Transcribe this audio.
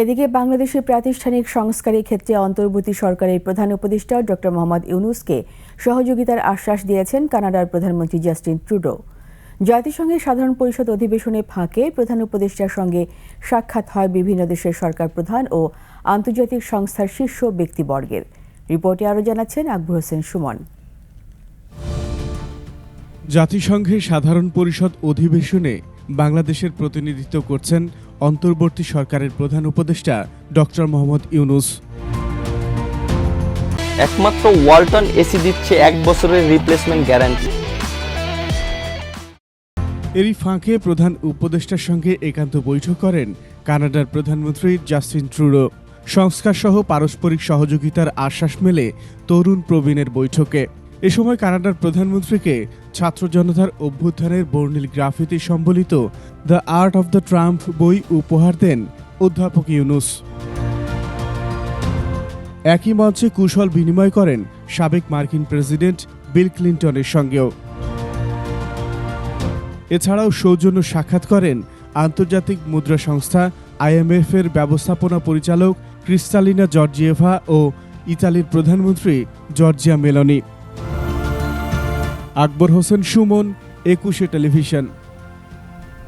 এদিকে বাংলাদেশের প্রাতিষ্ঠানিক সংস্কারের ক্ষেত্রে অন্তর্বর্তী সরকারের প্রধান উপদেষ্টা ডক্টর মোহাম্মদ ইউনুসকে সহযোগিতার আশ্বাস দিয়েছেন কানাডার প্রধানমন্ত্রী জাস্টিন ট্রুডো। জাতিসংঘের সাধারণ পরিষদ অধিবেশনে ফাঁকে প্রধান উপদেষ্টার সঙ্গে সাক্ষাৎ হয় বিভিন্ন দেশের সরকার প্রধান ও আন্তর্জাতিক সংস্থার শীর্ষ ব্যক্তিবর্গের। রিপোর্টে আরও জানাচ্ছেন আকবর হোসেন সুমন। জাতিসংঘের সাধারণ পরিষদ অধিবেশনে বাংলাদেশের প্রতিনিধিত্ব করছেন অন্তর্বর্তী সরকারের প্রধান উপদেষ্টা ডক্টর মোহাম্মদ ইউনুস। একমাত্র ওয়ালটন এসি দিচ্ছে এক বছরের রিপ্লেসমেন্ট গ্যারান্টি। এরই ফাঁকে প্রধান উপদেষ্টার সঙ্গে একান্ত বৈঠক করেন কানাডার প্রধানমন্ত্রী জাস্টিন ট্রুডো। সংস্কারসহ পারস্পরিক সহযোগিতার আশ্বাস মেলে তরুণ প্রবীণের বৈঠকে। এ সময় কানাডার প্রধানমন্ত্রীকে ছাত্র জনতার অভ্যুত্থানের বর্ণিল গ্রাফিতি সম্বলিত the art of the Trump বই উপহার দেন অধ্যাপক ইউনুস। একই মঞ্চে কুশল বিনিময় করেন সাবেক মার্কিন প্রেসিডেন্ট বিল ক্লিন্টনের সঙ্গেও। এছাড়াও সৌজন্য সাক্ষাৎ করেন আন্তর্জাতিক মুদ্রা সংস্থা আইএমএফ এর ব্যবস্থাপনা পরিচালক ক্রিস্টালিনা জর্জিয়েভা ও ইতালির প্রধানমন্ত্রী Giorgia Meloni. Akbar Hossain Suman, Ekushey television.